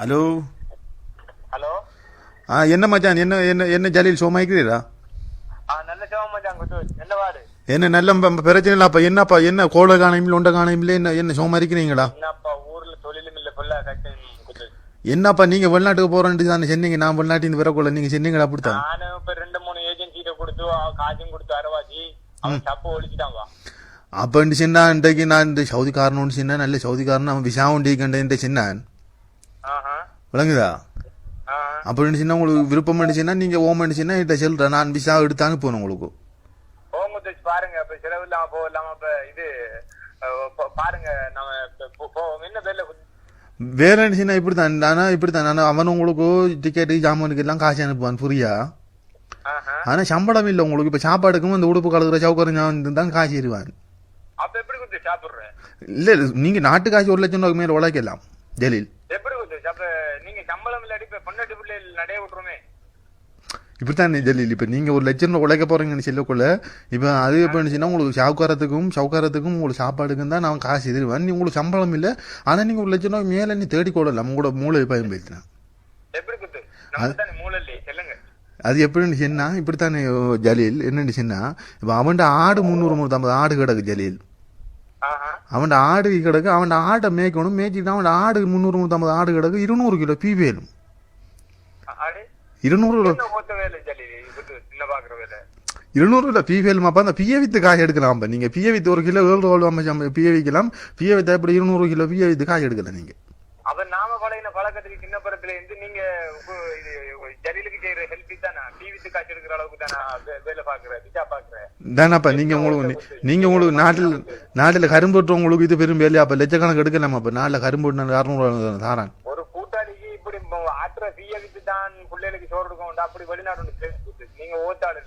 Hello hello ஆ என்ன மச்சான்? என்ன என்ன என்ன ஜலீல் மச்சான் குத்து என்ன நல்ல பிரச்சனை இல்லை. அப்போ என்னப்பா என்ன கோலை காணையில் உண்ட காணையில் என்ன என்ன சோமா இருக்கிறீங்களா என்னப்பா நீங்கள் வெளிநாட்டுக்கு போகிறேன்ட்டு தானே சொன்னீங்க. நான் வெளிநாட்டின் வரக்குள்ள நீங்கள் சொன்னீங்களா அப்படித்தான்? ரெண்டு மூணு ஏஜென்சிட்ட கொடுத்து காசும் கொடுத்து அரவாச்சி அவன் தப்பு ஒழிச்சிட்டான் வா அப்போ சின்ன இன்றைக்கு நான் இந்த சவுதிக்காரனு சின்ன நல்ல சவுதிக்காரன் அவன் விசா உண்டிக்கண்ட சின்னான். ஆஹா விளங்குதா? ஆ. அப்போ இருந்துச்சுன்னா உங்களுக்கு விருப்பம் இருந்துச்சுன்னா நீங்கள் ஓம் இருந்துச்சுன்னா இட்ட சொல்கிறேன் நான் விசா எடுத்து அனுப்பணும் உங்களுக்கு. பாருங்க. இப்ப செலவு இல்லாம போகலாம இப்ப இது பாருங்க. நம்ம என்ன பேர்ல வேற இருந்துச்சுன்னா இப்படி தான் ஆனால் இப்படி தான் அவன் உங்களுக்கு டிக்கெட்டு ஜாமானுக்கு எல்லாம் காசு அனுப்புவான். புரியா? ஆனால் சம்பளம் இல்லை உங்களுக்கு. இப்போ சாப்பாடுக்கும் இந்த உடுப்பு கலக்குற சவுக்கரம் தான் காசு இருவான் அப்ப எப்படி சாப்பிடுறேன். இல்லை நீங்கள் நாட்டு காசு ஒரு லட்சம் ரூபாய்க்கு மேலே உழைக்கலாம். ஜலீல். குத்து அப்ப நீங்க சம்பளம் இல்லாட்டி இப்ப பொண்ணாட்டி பிள்ளை நடைய விட்டுருமே. இப்படித்தான் ஜலீல். இப்போ நீங்கள் ஒரு லட்சம் ரூபா உழைக்க போகிறீங்கன்னு சொல்லக்குள்ள இப்போ அது எப்போ இருந்துச்சுன்னா உங்களுக்கு சவுக்காரத்துக்கும் சவுக்காரத்துக்கும் உங்களுக்கு சாப்பாடுக்கும் தான் நான் காசு எதிர்வேன். நீ உங்களுக்கு சம்பளம் இல்லை. ஆனால் நீங்கள் ஒரு லட்சம் ரூபாய் மேலே நீ தேடி கொள்ளலாம் உங்களோட மூளை பயன்படுத்தினா அது எப்படி இருந்துச்சுன்னா இப்படித்தானே ஜலீல். என்ன இருந்துச்சுன்னா இப்போ அவன்கிட்ட ஆடு முந்நூறு முந்நூற்றம்பது ஆடு கிடக்கு ஜலீல் அவன் ஆடு கிடக்கு அவன் ஆட்டை மேய்க்கணும் மேய்ச்சிட்டு அவன் ஆடு முந்நூறு முந்நூற்றம்பது ஆடு கிடக்கு இருநூறு கிலோ பீ வேணும். அடே இருநூறு கிலோ. இருநூறு கிலோ பீ வேலுமாப்பா அந்த பிய வித்து காய் எடுக்கலாம் அப்போ நீங்கள் பிய வித்து ஒரு கிலோ ஏழு ரூபா நம்ம பிய விற்கலாம் பிய வித்து எப்படி இருநூறு கிலோ பிய வித்து காய் எடுக்கலாம் நீங்கள் அப்ப சின்ன படத்துல இருந்து நீங்க இது ஜலீலுக்கு செய்யற ஹெல்ப் தானே? டிவித்து காய்ச்சி எடுக்கிற அளவுக்கு தானே? வேலை பாக்குற திஜா பாக்குற தானப்பா நீங்கள் உங்களுக்கு நீங்கள் உங்களுக்கு நாட்டில் நாட்டில் கரும்பு உங்களுக்கு இது பெரும் வேலையா? அப்போ லட்சக்கணக்கு எடுக்கலாம்? அப்போ நாட்டில் கரும்பு அறுநூறு தாரான் ஒரு கூட்டாளிக்கு இப்படி தீய வித்து தான் பிள்ளைகளுக்கு சோறு வேண்டாம். அப்படி வெளிநாடு. நீங்க ஓத்தாடு